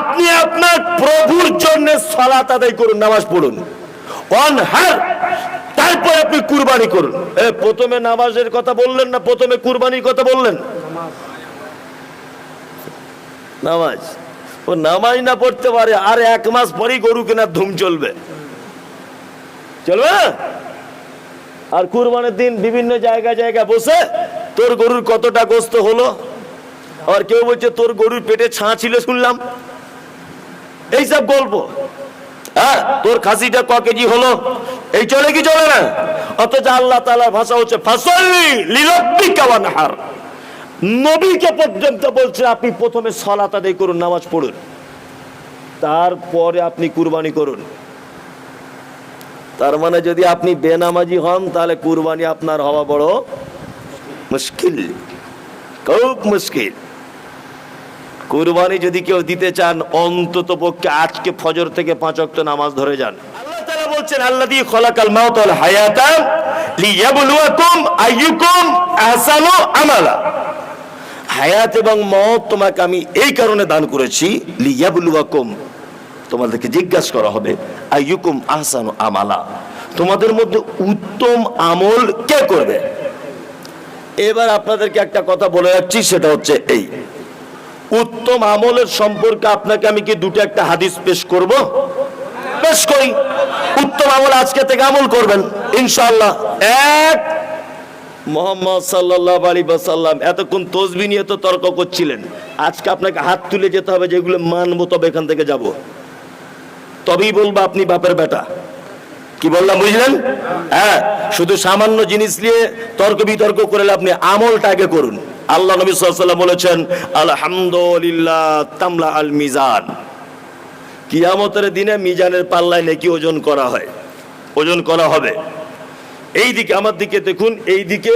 আপনি আপনার প্রভুর জন্য সলাত আদায় করুন, নামাজ পড়ুন। হার আপনি কুরবানি করুন। প্রথমে নামাজের কথা বললেন না, প্রথমে কুরবানির কথা বললেন? নামাজ। ও, নামাজ না পড়তে পারে, আর এক মাস পরেই গরু কেনার ধুম চলবে। চলবে? আর কুরবানের দিন বিভিন্ন জায়গা জায়গা বসে, তোর গরুর কতটা গোস্ত হলো? আর কেউ বলছে, তোর গরুর পেটে ছাঁ ছিল শুনলাম। এইসব গল্প হ্যাঁ তোর খাসিটা ক কেজি হলো? এই চলে কি চলে না? অথচ আল্লাহ তালার ভাষা হচ্ছে, ফাসল্লি লিরব্বিকা ওয়ানহার। নবীকে পর্যন্ত বলছে, আপনি প্রথমে সলাত আদায় করুন, নামাজ পড়ুন। তারপরে আপনি কুরবানি করুন। তার মানে যদি আপনি বেনামাজি হন, তাহলে কুরবানি আপনার হওয়া বড় মুশকিল। খুব মুশকিল। কুরবানি যদি কেউ দিতে চান, অন্তত পক্ষে আজকে ফজর থেকে পাঁচ ওয়াক্ত নামাজ ধরে যান। আল্লাহ বলছেন মাউত ওয়াল হায়াতা এবং তোমাকে আমি এই কারণে দান করেছি তোমাদেরকে জিজ্ঞাসা করা হবে আমালা? তোমাদের মধ্যে উত্তম আমল কে করবে? এবার আপনাদেরকে একটা কথা বলে যাচ্ছি সেটা হচ্ছে এই। উত্তম আমলের সম্পর্কে আপনাকে আমি কি দুটো একটা হাদিস পেশ করব? পেশ করি। উত্তম আমল আজকে থেকে আমল করবেন ইনশাল্লাহ এক, মোহাম্মদ সাল্লাহ আলী বাসাল্লাম এতক্ষণ তসবি নিয়ে তো তর্ক করছিলেন। আজকে আপনাকে হাত তুলে যেতে হবে যেগুলো মানবো, তবে এখান থেকে যাব। তবেই বলব আপনি বাপের বেটা। কি বললাম, বুঝলেন? হ্যাঁ শুধু সামান্য জিনিস নিয়ে তর্ক বিতর্ক করে আপনি আমলটা আগে করুন। আল্লাহ নবী সাল্লাম বলেছেন, আলহামদুলিল্লাহ তামলা আল মিজান। কিয়ামতের দিনে মিজানের পাল্লায় নাকি ওজন করা হয়। ওজন করা হবে। এই দিকে, আমার দিকে দেখুন, এই দিকে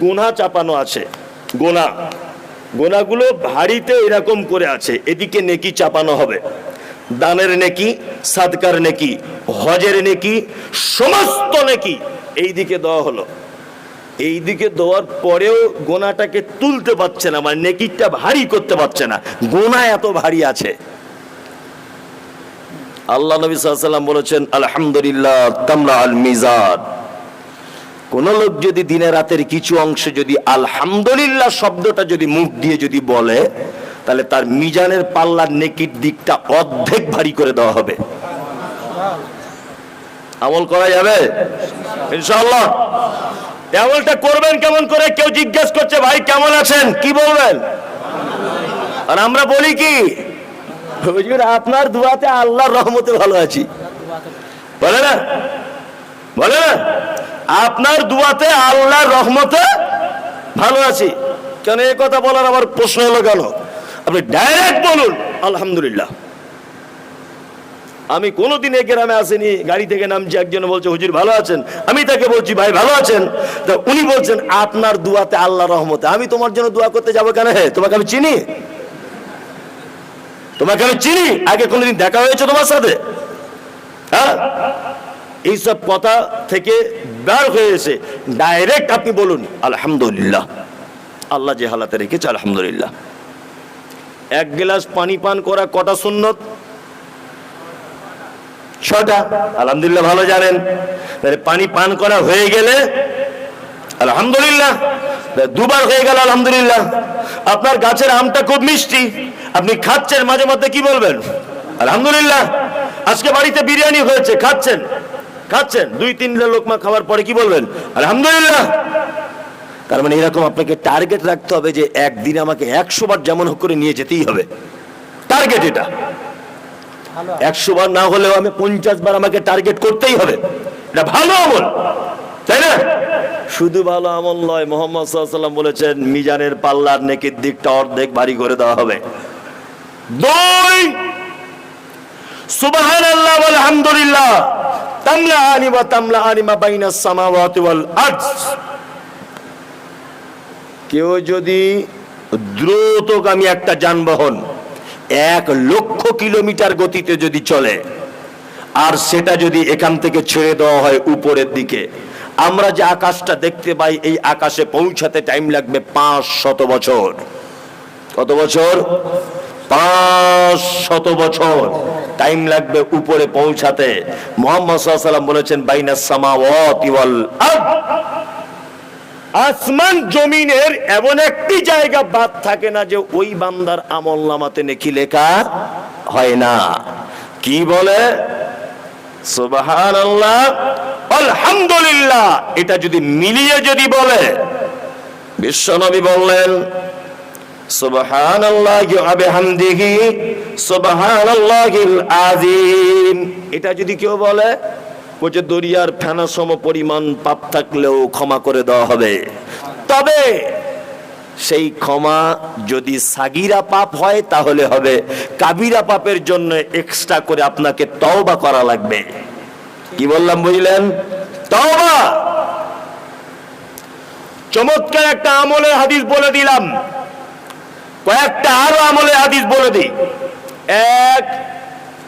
গোনা চাপানো আছে। গোনা। গোনাগুলো ভারীতে এরকম করে আছে। এদিকে নেকি চাপানো হবে। দানের নেকি, সাদকার নেকি, হজের নেকি, সমস্ত নেকি এই দিকে দেওয়া হলো। এই দিকে দেওয়ার পরেও গোনাটাকে তুলতে পারছে না মানে নেকিটা ভারী করতে পারছে না। গোনা এত ভারী আছে। আল্লাহ নবী সাল্লাম বলেছেন, আলহামদুলিল্লাহ তামলা আল মিজান। কোন লোক যদি দিনে রাতের কিছু অংশ যদি আলহামদুলিল্লাহ শব্দটা যদি মুখ দিয়ে যদি বলে, তাহলে তার মিজানের পাল্লার নেকির দিকটা অর্ধেক ভারী করে দেওয়া হবে। আমল করা যাবে? ইনশাআল্লাহ। আমলটা করবেন কেমন করে? কেউ জিজ্ঞেস করছে, ভাই, কেমন আছেন? কি বলবেন? আর আমরা বলি কি আপনার দুয়াতে আল্লাহর রহমতে ভালো আছি। বলে না? বলে না? আপনার দুয়াতে আল্লাহর রহমতে ভালো আছি। কেন এই কথা বলার আমার প্রশ্ন হলো কেন? আপনি ডাইরেক্ট বলুন, আলহামদুলিল্লাহ। আমি কোনোদিন এ গ্রামে আসিনি, গাড়ি থেকে নামছি, একজন বলছে, হুজুর, ভালো আছেন? আমি তাকে বলছি, ভাই, ভালো আছেন? তা উনি বলছেন, আপনার দুয়াতে আল্লাহ রহমতে। আমি তোমার জন্য দোয়া করতে যাব কেন হে? তোমাকে আমি চিনি? তোমাকে আমি চিনি? আগে কোনোদিন দেখা হয়েছে তোমার সাথে? হ্যাঁ? এইসব কথা থেকে বের হয়ে এসে ডাইরেক্ট আপনি বলুন, আলহামদুলিল্লাহ। আল্লাহ যে হালাতে রেখেছে, আলহামদুলিল্লাহ। এক গ্লাস পানি পান করা কটা সুন্নত? ছটা। আলহামদুলিল্লাহ ভালো জানেন। তাহলে পানি পান করা হয়ে গেলে, আলহামদুলিল্লাহ দুবার হয়ে গেল আলহামদুলিল্লাহ। আপনার গাছের আমটা খুব মিষ্টি। আপনি খাচ্ছেন মাঝে মধ্যে, কি বলবেন? আলহামদুলিল্লাহ। আজকে বাড়িতে বিরিয়ানি হয়েছে, খাচ্ছেন? খাচ্ছেন? দুই, তিন লোকমা খাওয়ার পরে কি বলবেন? আলহামদুলিল্লাহ। তার মানে এরকম আপনাকে টার্গেট রাখতে হবে যে একদিন আমাকে একশো বার যেমন হোক করে নিয়ে যেতেই হবে। টার্গেট এটা। একশো বার না হলেও আমি পঞ্চাশ বার আমাকে টার্গেট করতেই হবে। এটা ভালো আমল, তাই না? শুধু ভালো আমল নয়, মোহাম্মদ বলেছেন, মিজানের পাল্লার নেকির দিকটা অর্ধেক ভারী করে দেওয়া হবে। দুই সুবাহান আলহামদুলিল্লাহ তামলা আনি তামলা আনি বাইনা সামাওয়াতি ওয়াল আরজ কেউ যদি দ্রুতগামী একটা যানবাহন এক লক্ষ কিলোমিটার গতিতে যদি চলে, আর সেটা যদি এখান থেকে ছেড়ে দেওয়া হয় উপরের দিকে, আমরা যে আকাশটা দেখতে পাই, এই আকাশে পৌঁছাতে টাইম লাগবে পাঁচ শত বছর। কত বছর? পাঁচ শত বছর টাইম লাগবে উপরে পৌঁছাতে। মোহাম্মদ সাল্লাম বলেছেন বাইনা সামাওয়াতি। আসমান জমিনের এমন একটি জায়গা বাদ থাকে না যে ওই বান্দার আমল নামাতে নেকি লেখা হয় না। কি বলে? আল্লাহ আলহামদুলিল্লাহ। এটা যদি মিলিয়ে যদি বলে, বিশ্বনবী বললেন সুবহান আল্লাহ আল্লাহিল আযীম। এটা যদি কেউ বলে বলছে দরিয়ার ফেনা সম পরিমাণ পাপ থাকলেও ক্ষমা করে দেওয়া হবে। তবে সেই ক্ষমা যদি সাগিরা পাপ হয়, তাহলে হবে কাবিরা পাপের জন্য এক্সট্রা করে আপনাকে তওবা করা লাগবে। কি বললাম, বুঝলেন? তওবা! চমৎকার একটা আমলের হাদিস বলে দিলাম। কয়েকটা আরও আমলের হাদিস বলে দিই। এক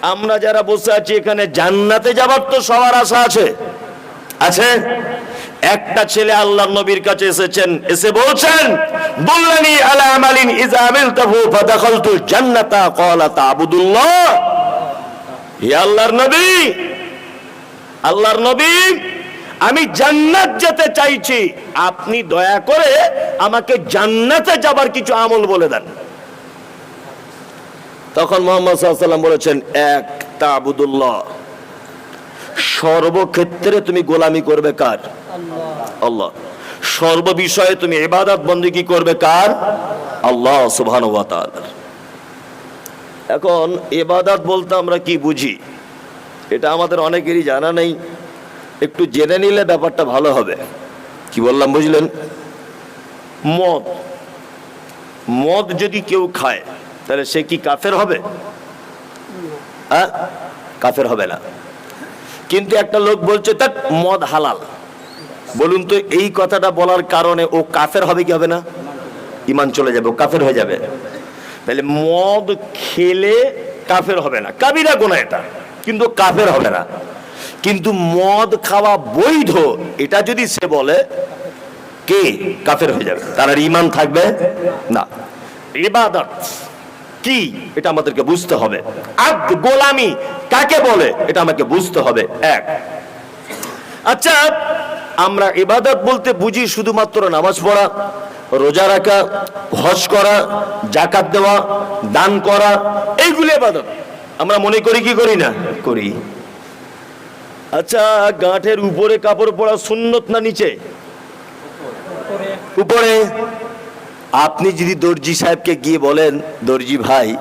আমরা যারা বসে আছি এখানে জান্নাতে যাবার তো সবার আশা আছে। আছে? একটা ছেলে আল্লাহ নবীর কাছে এসেছেন, এসে বলছেন, বললেনি, আলা আমালিন ইজা আমিলতাহু ফাদাখালতু জান্নাতা? ক্বালা তা'বুদুল্লাহ। হে আল্লাহর নবী আল্লাহর নবী, আমি জান্নাত যেতে চাইছি। আপনি দয়া করে আমাকে জান্নাতে যাবার কিছু আমল বলে দেন। তখন মোহাম্মদ সাল্লাম বলেছেন এক তাবুদুল্লাহ সর্বক্ষেত্রে তুমি গোলামি করবে কার? আল্লাহ। সর্ব বিষয়ে তুমি ইবাদত বন্দিগি করবে কার? আল্লাহ সুবহানাহু ওয়া এখন এবাদত বলতে আমরা কি বুঝি? এটা আমাদের অনেকেরই জানা নেই। একটু জেনে নিলে ব্যাপারটা ভালো হবে। কি বললাম বুঝলেন? মদ। মদ যদি কেউ খায় তাহলে সে কি কাফের হবে? হ্যাঁ? কাফের হবে না। কিন্তু একটা লোক বলছে তার মদ হালাল। বলুন তো, এই কথাটা বলার কারণে ও কাফের হবে কি হবে না? ইমান চলে যাবে, ও কাফের হয়ে যাবে। তাহলে মদ খেলে কাফের হবে না। কাবিরা গোনা এটা, কিন্তু কাফের হবে না। কিন্তু মদ খাওয়া বৈধ, এটা যদি সে বলে, কে? কাফের হয়ে যাবে। তার ইমান থাকবে না। ইবাদত। কি? এটা আমাদেরকে বুঝতে হবে। আব্দ গোলামি কাকে বলে? এটা আমাকে বুঝতে হবে। এক। আচ্ছা আমরা ইবাদত বলতে বুঝি শুধুমাত্র নামাজ পড়া, রোজা রাখা, হজ করা জাকাত দেওয়া, দান করা, এইগুলো ইবাদত। আমরা মনে করি কি করি না? করি। আচ্ছা গাঁটের উপরে কাপড় পরা সুন্নত না নিচে? উপরে। আপনি যদি দর্জি সাহেবকে গিয়ে বলেন, দর্জি ভাই,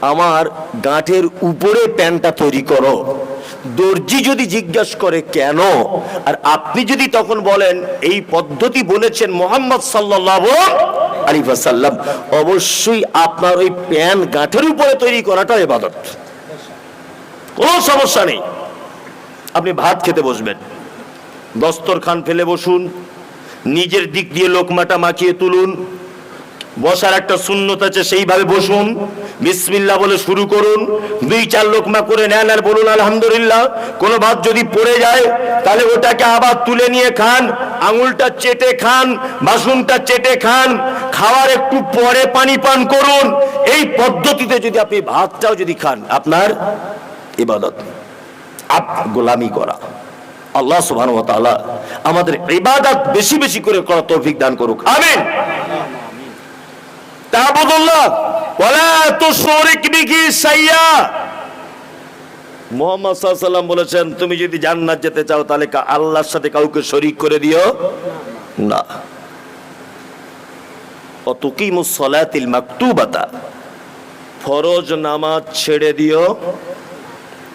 আমার গাঁটের উপরে প্যান্টটা তৈরি করো। দর্জি যদি জিজ্ঞেস করে, কেন? আর আপনি যদি তখন বলেন, এই পদ্ধতি বলেছেন মোহাম্মদ সাল্লাল্লাহু আলাইহি ওয়াসাল্লাম, অবশ্যই আপনার ওই প্যান গাঁটের উপরে তৈরি করাটা এবাদত কোনো সমস্যা নেই। আপনি ভাত খেতে বসবেন। দস্তরখান ফেলে বসুন। নিজের দিক দিয়ে লোকমাটা মাখিয়ে তুলুন। বসার একটা শূন্যত আছে, সেইভাবে বসুন। বিসমিল্লাহ বলে শুরু করুন। দুই, চার লোকমা করে নেন আর বলুন, আলহামদুলিল্লাহ। কোনো ভাত যদি পড়ে যায়, তাহলে ওটাকে আবার তুলে নিয়ে খান। আঙুলটা চেটে খান, বাসনটা চেটে খান। খাওয়ার একটু পরে পানি পান করুন। এই পদ্ধতিতে যদি আপনি ভাতটাও যদি খান, আপনার ইবাদত, আপ, গোলামি করা। আল্লাহ তাআলা আমাদের ইবাদত বেশি বেশি করে করার তৌফিক দান করুক। আমিন। তাবুদুল্লাহ ওয়ালা তুশরিক বিহি শাইয়া মুহাম্মদ সাল্লাম বলেছেন, তুমি যদি জান্নাত যেতে চাও, তাহলে আল্লাহর সাথে কাউকে শরীক করে দিও না। অতুকিমুস সালাতিল মাকতুবাতা, ফরজ নামাজ ছেড়ে দিও।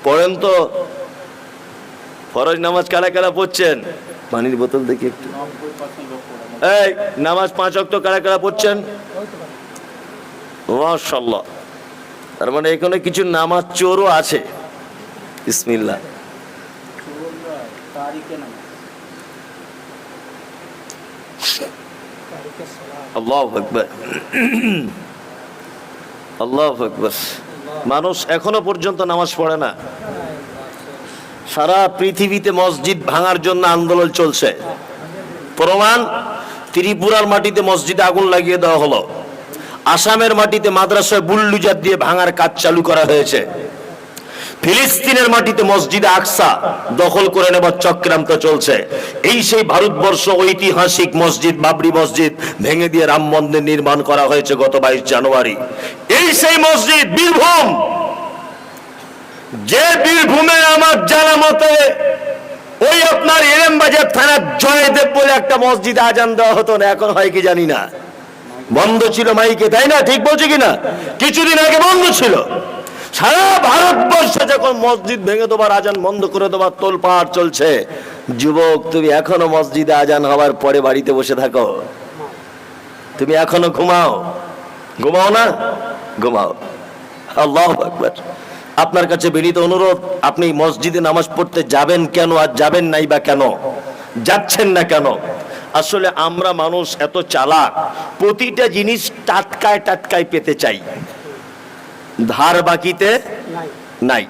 পড়েন তো। ফরজ নামাজ কারা কারা পড়ছেন? পানির বোতল দেখি একটু। এই, নামাজ পাঁচ অক্ট কারা কারা পড়ছেন? মাশাল্লাহ তার মানে এখানে কিছু নামাজ চোরও আছে। আকবার। মানুষ এখনও পর্যন্ত নামাজ পড়ে না। সারা পৃথিবীতে মসজিদ ভাঙার জন্য আন্দোলন চলছে। প্রমাণ, ত্রিপুরার মাটিতে মসজিদে আগুন লাগিয়ে দেওয়া হলো। আসামের মাটিতে মাদ্রাসায় বুল্লুজার দিয়ে ভাঙার কাজ চালু করা হয়েছে। ফিলিস্তিনের মাটিতে মসজিদে আকসা দখল করে নেবার চক্রান্ত চলছে। এই সেই ভারতবর্ষ ঐতিহাসিক মসজিদ, বাবরি মসজিদ ভেঙে দিয়ে রাম মন্দির নির্মাণ করা হয়েছে গত বাইশ জানুয়ারি। এই সেই মসজিদ, বীরভূম! যে বীরভূমে আমার জানা মতে ওই আপনার এরম বাজার থানার জয়দেব বলে একটা মসজিদ আজান দেওয়া হতো না, এখন হয় কি জানি না। বন্ধ ছিল মাইকে, তাই না? ঠিক বলছে কিনা? কিছুদিন আগে বন্ধ ছিল। সারা ভারতবর্ষে যখন মসজিদ ভেঙে দেবার আজান বন্ধ করে দেবার তোল পাহাড় চলছে, যুবক, তুমি এখনও মসজিদে আজান হওয়ার পরে বাড়িতে বসে থাকো। তুমি এখনও ঘুমাও। ঘুমাও না? ঘুমাও। আল্লাহ আকবার। আপনার কাছে বিনীত অনুরোধ, আপনি মসজিদে নামাজ পড়তে যাবেন কেন আর যাবেন নাই বা কেন? যাচ্ছেন না কেন? আসলে আমরা মানুষ এত চালাক, প্রতিটা জিনিস টাটকায় টাটকায় পেতে চাই। ধার বাকিতে নাই।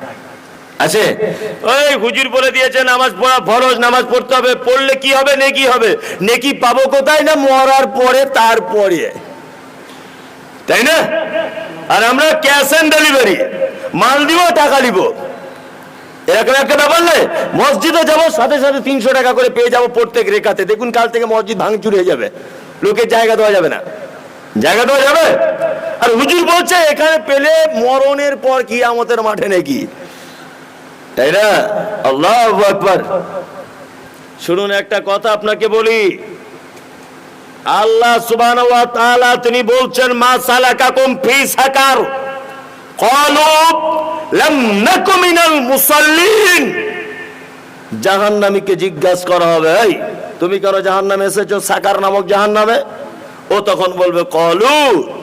আছে? ওই হুজুর বলে দিয়েছে, নামাজ পড়া ফরজ, নামাজ পড়তে হবে, পড়লে কি হবে, নেকি হবে? নেকি পাবো কোথায় না মরার পরে, তারপরে? তাই না? আর আমরা ক্যাশ অন ডেলিভারি। মাল দিব, টাকা দিব। এরকম একটা ব্যাপার নেই মসজিদে যাব, সাথে সাথে তিনশো টাকা করে পেয়ে যাব প্রত্যেক রেখাতে। দেখুন, কাল থেকে মসজিদ ভাঙচুর হয়ে যাবে। লোকের জায়গা দেওয়া যাবে না। জায়গা দেওয়া যাবে? আর হুজুর বলছে, এখানে পেলে মরণের পর কি আমতের মাঠে নাকি। তাই না? আল্লাহ আকবার। শুনুন, একটা কথা আপনাকে বলি। আল্লাহ তাআলা তিনি বলছেন, মা সালাকাকুম ফি সাকার। ক্বালু লাম নাকু মিনাল মুসাল্লিন জাহান্নামীকে জিজ্ঞাসা করা হবে, এই, তুমি কেন জাহান্নামে এসেছ? সাকার নামক জাহান্নামে? ও তখন বলবে, কলু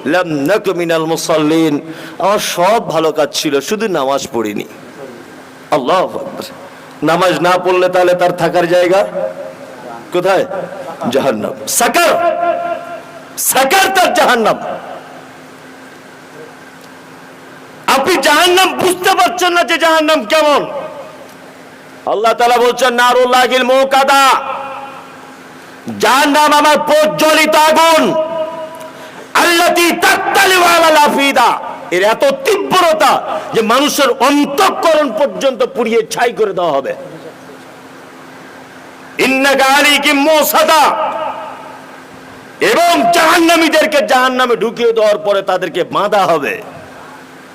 লাম নাকু মিনাল মুসাল্লিন। আমার সব ভালো কাজ ছিল, শুধু নামাজ পড়িনি। আল্লাহ নামাজ না পড়লে তাহলে তার থাকার জায়গা কোথায়? জাহান্নাম। সাকার! সাকার তার জাহান্নাম। আপনি জাহান্নাম বুঝতে পারছেন না যে জাহান্নাম কেমন। আল্লাহ তাআলা বলছেন মুকাদা জাহান্নাম আমার প্রজ্বলিত আগুন। এর এত তীব্রতা যে মানুষের অন্তঃকরণ পর্যন্ত পুড়িয়ে ছাই করে দেওয়া হবে। এবং জাহান্নামীদেরকে জাহান্নামে ঢুকিয়ে দেওয়ার পরে তাদেরকে বাঁধা হবে।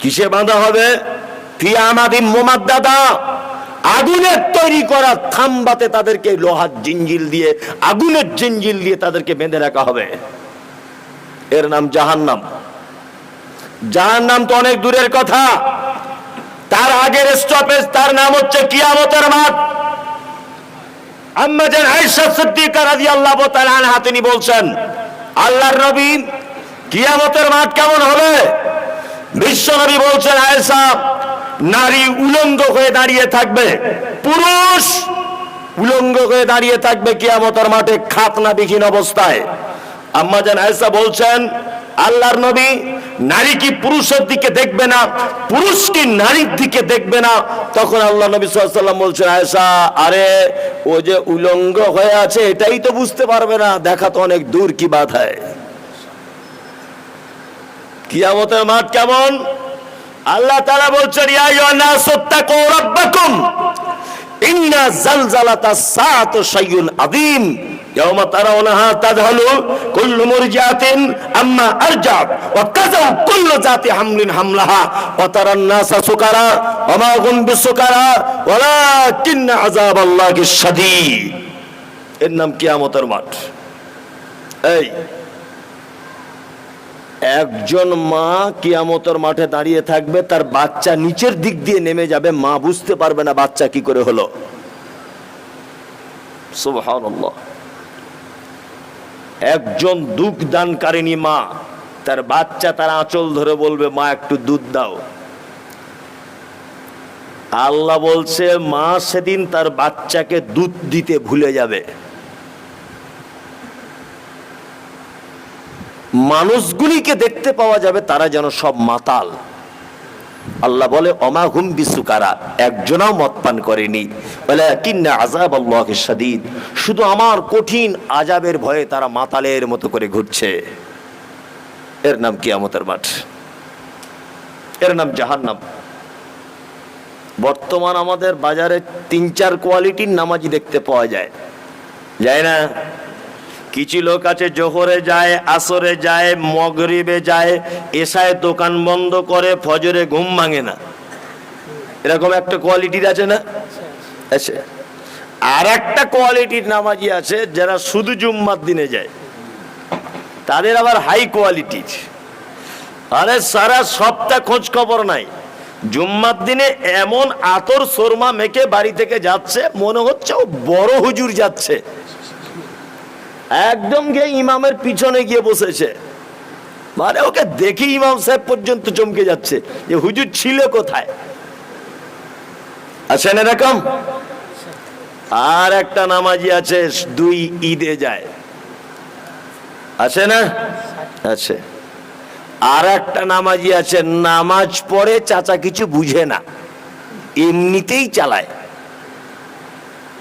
কিসে বাঁধা হবে? আগুনের তৈরি করা থাম্বাতে তাদেরকে লোহার জিঞ্জিল দিয়ে, আগুনের জিঞ্জিল দিয়ে তাদেরকে বেঁধে রাখা হবে। এর নাম জাহান্নাম। জাহান্নাম তো অনেক দূরের কথা। তার আগের স্টপেজ তার নাম হচ্ছে কিয়ামতের মাঠ। বলছেন, আল্লাহর নবী কিয়ামতের মাঠ কেমন হবে? বিশ্ব নবী বলছেন, আয়েশা, নারী উলঙ্গ হয়ে দাঁড়িয়ে থাকবে, পুরুষ উলঙ্গ হয়ে দাঁড়িয়ে থাকবে কিয়ামতের মাঠে খাতনা বিহীন অবস্থায়। আম্মা জান আয়েশা বলছেন, আল্লাহর নবী নারী কি পুরুষের দিকে দেখবে না, পুরুষ কি নারীর দিকে দেখবে না? তখন আল্লাহ নবী সাল্লাম বলছেন, আয়েশা, আরে, ও যে উলঙ্গ হয়ে আছে, এটাই তো বুঝতে পারবে না, দেখা তো অনেক দূর, কি বাত হয় কিয়ামতের মাঠ কেমন? আল্লাহ তাআলা বলছেন, ইয়া আইয়ুহান নাস তাকু রাব্বাকুম। ইন্না জালজালাতাস সাআতি শাইউন আযীম। ইয়াওমা তারাউনাহা তাযহালু কুল্লু মুরজিআতিন আম্মা আরজাত ওয়া কাযাউ কুল্লু জাতি হামলিন হামলাহা ওয়া তারান নাসা সুকারা ওয়া মা হুম বিসুকারা ওয়ালাকিন্না আযাবাল্লাহি শাদীদ। এর নাম কিয়ামতের মাঠ। এই একজন মা কিয়ামতের মাঠে দাঁড়িয়ে থাকবে, তার বাচ্চা নিচের দিক দিয়ে নেমে যাবে, মা বুঝতে পারবে না বাচ্চা কি করে হলো। একজন দুধ দানকারিনী মা, তার বাচ্চা তার আঁচল ধরে বলবে, মা, একটু দুধ দাও। আল্লাহ বলছে, মা সেদিন তার বাচ্চাকে দুধ দিতে ভুলে যাবে। মানুষগুলিকে দেখতে পাওয়া যাবে, তারা যেন সব মাতাল। আল্লাহ বলে অমা হুম বিসুকারা, একজনাও মদ পান করেনি। বলে কিন্না আজাব আল্লাহ সাদিদ শুধু আমার কঠিন আজাবের ভয়ে তারা মাতালের মতো করে ঘুরছে। এর নাম কিয়ামতের মাঠ। এর নাম জাহান্নাম। বর্তমান আমাদের বাজারে তিন চার কোয়ালিটির নামাজি দেখতে পাওয়া যায়। যায় না? কিছু লোক আছে জোহরে যায়, আসরে যায়, মগরিবে যায়, এসায় দোকান বন্ধ করে ফজরে ঘুম ভাঙে না। এরকম একটা কোয়ালিটির আছে না? আছে আর একটা কোয়ালিটির নামাজি আছে যারা শুধু জুম্মার দিনে যায়। তাদের আবার হাই কোয়ালিটির। আরে সারা সপ্তাহ খোঁজ খবর নাই। জুম্মার দিনে এমন আতর সোরমা মেখে বাড়ি থেকে যাচ্ছে, মনে হচ্ছে ও বড় হুজুর যাচ্ছে। একদম গিয়ে ইমামের পিছনে গিয়ে বসেছে। মানে ওকে দেখে ইমাম সাহেব পর্যন্ত চমকে যাচ্ছে যে, হুজুর ছিল কোথায়? আছেন এরকম। আর একটা নামাজি আছে, দুই ঈদে যায়। আছে না? আছে আর একটা নামাজি আছে, নামাজ পড়ে চাচা কিছু বুঝে না। এমনিতেই চালায়।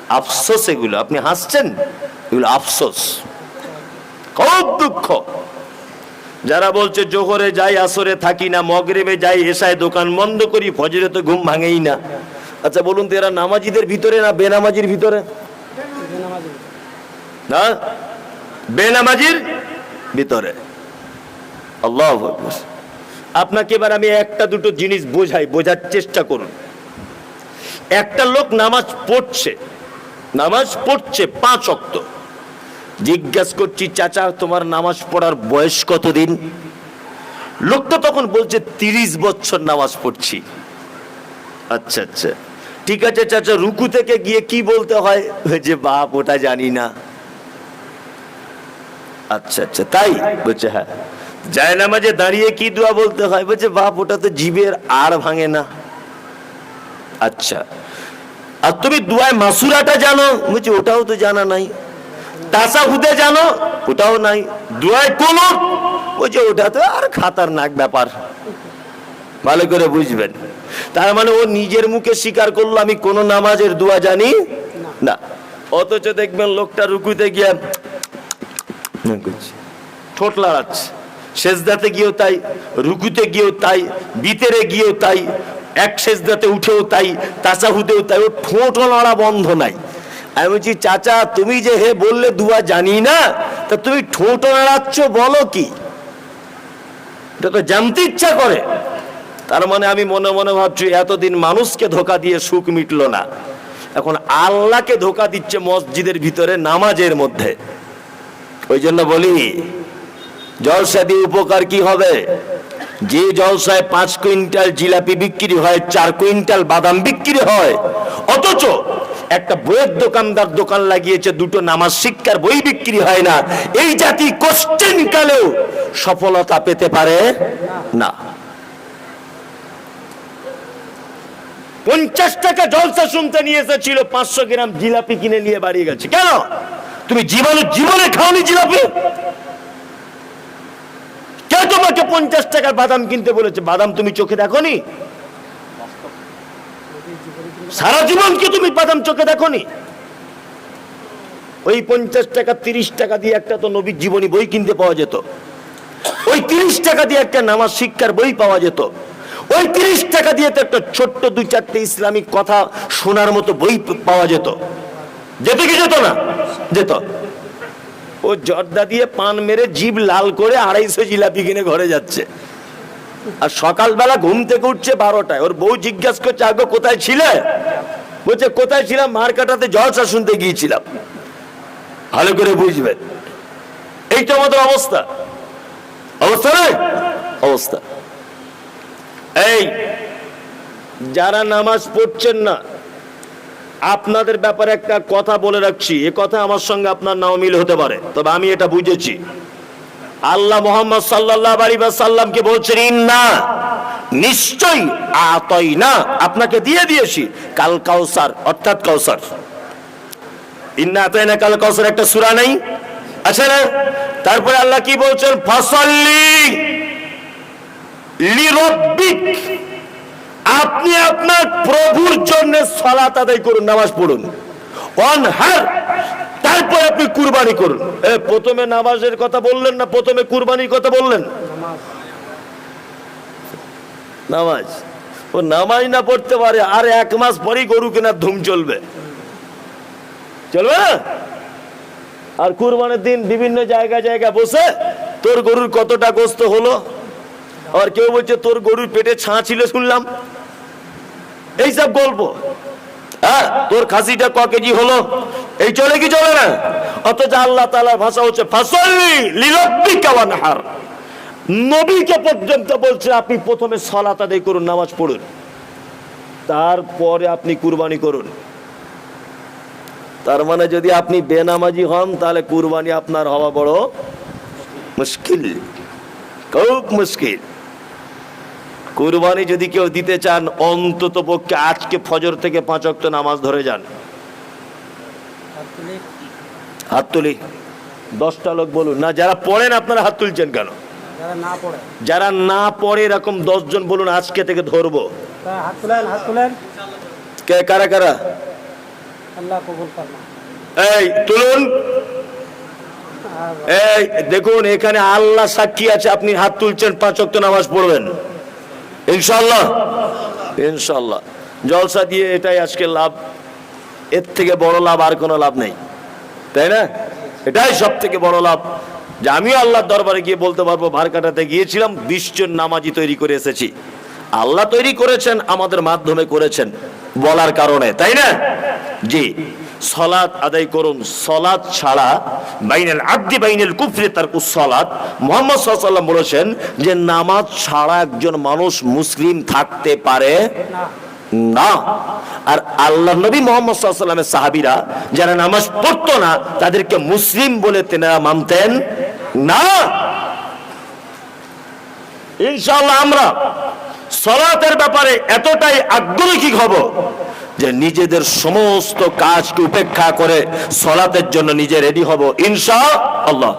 আফসোস এগুলো। আপনি হাসছেন? এগুলো আফসোস, খুব দুঃখ। যারা বলছে, জোহরে যাই, আসরে থাকি না, মগরেবে যাই, এসায় দোকান বন্ধ করি, ফজরে তো ঘুম ভাঙেই না। আচ্ছা বলুন তো, এরা নামাজিদের ভিতরে না বেনামাজির ভিতরে? না? বেনামাজির ভিতরে। আল্লাহ আপনাকে এবার আমি একটা দুটো জিনিস বোঝাই, বোঝার চেষ্টা করুন। একটা লোক নামাজ পড়ছে নামাজ পড়ছে পাঁচ অক্ত জিজ্ঞাসা করছি, চাচা, তোমার নামাজ পড়ার বয়স কতদিন? লোকটা তখন বলছে, তিরিশ বছর নামাজ পড়ছি। আচ্ছা আচ্ছা। ঠিক আছে, চাচা, রুকু থেকে গিয়ে কি বলতে হয়? যে বাপ, ওটা জানি না। আচ্ছা আচ্ছা তাই? বলছে হ্যাঁ। যায় নামাজে দাঁড়িয়ে কি দোয়া বলতে হয়? বলছে, বাপ, ওটা তো জীবের আর ভাঙে না। আচ্ছা। আর তুমি দুয়ায় মাসুরাটা জানো? বলছি, ওটাও তো জানা নাই। তাসা হুদে জানো? ওটাও নাই। দুয়ায় কোন বলছে ওটা তো আর খাতারনাক ব্যাপার। ভালো করে বুঝবেন। তার মানে ও নিজের মুখে স্বীকার করল, আমি কোন নামাজের দোয়া জানি? না। অথচ দেখবেন লোকটা রুকুতে গিয়ে। ঠোঁট লড়াচ্ছে। সেজদাতে গিয়েও তাই, রুকুতে গিয়েও তাই বিতেরে গিয়েও তাই, এক সেজদাতে উঠেও তাই, তাসাহুদেও তাই ও ঠোঁট লড়া বন্ধ নাই। আমি বলছি, চাচা, তুমি যে হে বললে দুয়া জানি না, তা তুমি ঠোঁট নাড়াচ্ছ বলো কি? এটা তো জানতে ইচ্ছা করে। তার মানে আমি মনে মনে ভাবছি, এতদিন মানুষকে ধোকা দিয়ে সুখ মিটলো না। এখন আল্লাহকে ধোকা দিচ্ছে মসজিদের ভিতরে নামাজের মধ্যে। ওই জন্য বলি, জলসা দিয়ে উপকার কি হবে? যে জলসায় পাঁচ কুইন্টাল জিলাপি বিক্রি হয়, চার কুইন্টাল বাদাম বিক্রি হয়, অথচ একটা বইয়ের দোকানদার দোকান লাগিয়েছে, দুটো নামাজ শিক্ষার বই বিক্রি হয় না। এই জাতি কোশ্চেন কালেও সফলতা পেতে পারে না। পঞ্চাশ টাকা জলসা শুনতে নিয়ে এসেছিল, পাঁচশো গ্রাম জিলাপি কিনে নিয়ে বাড়ি গেছে। কেন? তুমি জীবনে জীবনে খাওনি জিলাপি? কে তোমাকে পঞ্চাশ টাকার বাদাম কিনতে বলেছে, বাদাম তুমি চোখে দেখনি? সারা জীবন কি তুমি বাদাম চোখে দেখনি? ওই পঞ্চাশ টাকা, তিরিশ টাকা দিয়ে একটা তো নবীর জীবনী বই কিনতে পাওয়া যেত। ওই তিরিশ টাকা দিয়ে একটা নামাজ শিক্ষার বই পাওয়া যেত। ওই তিরিশ টাকা দিয়ে তো একটা ছোট্ট দুই চারটে ইসলামিক কথা শোনার মতো বই পাওয়া যেত। যেতে কি যেত না? যেত। ও জর্দা দিয়ে পান মেরে জিভ লাল করে আড়াইশো জিলাপি কিনে ঘরে যাচ্ছে। আর সকালবেলা ঘুম থেকে উঠছে বারোটায়। ওর বউ জিজ্ঞাসা করছে, আগে কোথায় ছিলে? বলছে, কোথায় ছিলাম? মার কাটাতে জলসা শুনতে গিয়েছিলাম। ভালো করে বুঝবেন। এইটা আমাদের অবস্থা। অবস্থা নয়? অবস্থা। এই, যারা নামাজ পড়ছেন না, আপনাদের ব্যাপারে একটা কথা বলে রাখছি। এ কথা আমার সঙ্গে আপনার নাও মিল হতে পারে, তবে আমি এটা বুঝেছি। আল্লাহ মোহাম্মদ সাল্লাহ সাল্লামকে বলছেন, ইন্না, নিশ্চয়ই আতই না আপনাকে দিয়ে দিয়েছি, কাল কাউসার, অর্থাৎ কাউসার। ইন্না কাল কাউসার একটা সূরা নেই? আছে না? তারপরে আল্লাহ কি বলছেন, ফসল্লি লিরব্বিক, আপনি আপনার প্রভুর জন্য সালাত আদায় করুন, নামাজ পড়ুন। অন তারপর আপনি কুরবানি করুন। প্রথমে নামাজের কথা বললেন না প্রথমে কুরবানির কথা বললেন? নামাজ। ও, নামাজ না পড়তে পারে, আর এক মাস পরেই গরু কেনার ধুম চলবে। চলবে না? আর কুরবানের দিন বিভিন্ন জায়গা জায়গা বসে, তোর গরুর কতটা গোস্ত হলো? আর কেউ বলছে, তোর গরুর পেটে ছাঁ ছিল শুনলাম। এইসব গল্প। হ্যাঁ তোর খাসিটা ক কেজি হলো? এই চলে কি চলে না? অথচ আল্লাহ তালার ভাষা হচ্ছে, ফাসল্লি ওয়ানহার। নবীকে পর্যন্ত বলছে, আপনি প্রথমে সলাত আদায় করুন, নামাজ পড়ুন। তারপরে আপনি কুরবানি করুন। তার মানে যদি আপনি বেনামাজি হন, তাহলে কুরবানি আপনার হওয়া বড় মুশকিল। খুব মুশকিল। কুরবানি যদি কেউ দিতে চান অন্তত পক্ষে আজকে ফজর থেকে পাঁচ অক্ট নামাজ ধরে যান। হাত তুলি। দশটা লোক বলুন না যারা পড়েন আপনারা হাত তুলছেন কেন? যারা না পড়ে। যারা না পড়ে এরকম দশজন বলুন আজকে থেকে ধরবো। কে কারা কারা? এই তুলুন। এই দেখুন এখানে আল্লাহ সাক্ষী আছে আপনি হাত তুলছেন পাঁচ অক্ট নামাজ পড়বেন। ইনশাল্লাহ ইনশাল্লাহ জলসা দিয়ে এটাই আজকে লাভ। এর থেকে বড় লাভ আর কোনো লাভ নেই। তাই না? এটাই সব থেকে বড় লাভ। যে আমিও আল্লাহর দরবারে গিয়ে বলতে পারব, ভার কাটাতে গিয়েছিলাম, বিশ জন নামাজি তৈরি করে এসেছি। আল্লাহ তৈরি করেছেন, আমাদের মাধ্যমে করেছেন, বলার কারণে। তাই না? জি। সলাৎ আদায় করুন। সলাৎ ছাড়া বাইনাল আব্দি বাইনাল কুফরি তার সলাৎ। মোহাম্মদ সাল্লাম বলেছেন যে নামাজ ছাড়া একজন মানুষ মুসলিম থাকতে পারে না। আর আল্লাহ নবী মোহাম্মদ সাল্লামের সাহাবিরা যারা নামাজ পড়তো না, তাদেরকে মুসলিম বলে তেনারা মানতেন না। ইনশাআল্লাহ আমরা সলাতের ব্যাপারে এতটাই আগ্রহী হব? যে নিজেদের সমস্ত কাজকে উপেক্ষা করে সলাতের জন্য নিজে রেডি হব ইনশা আল্লাহ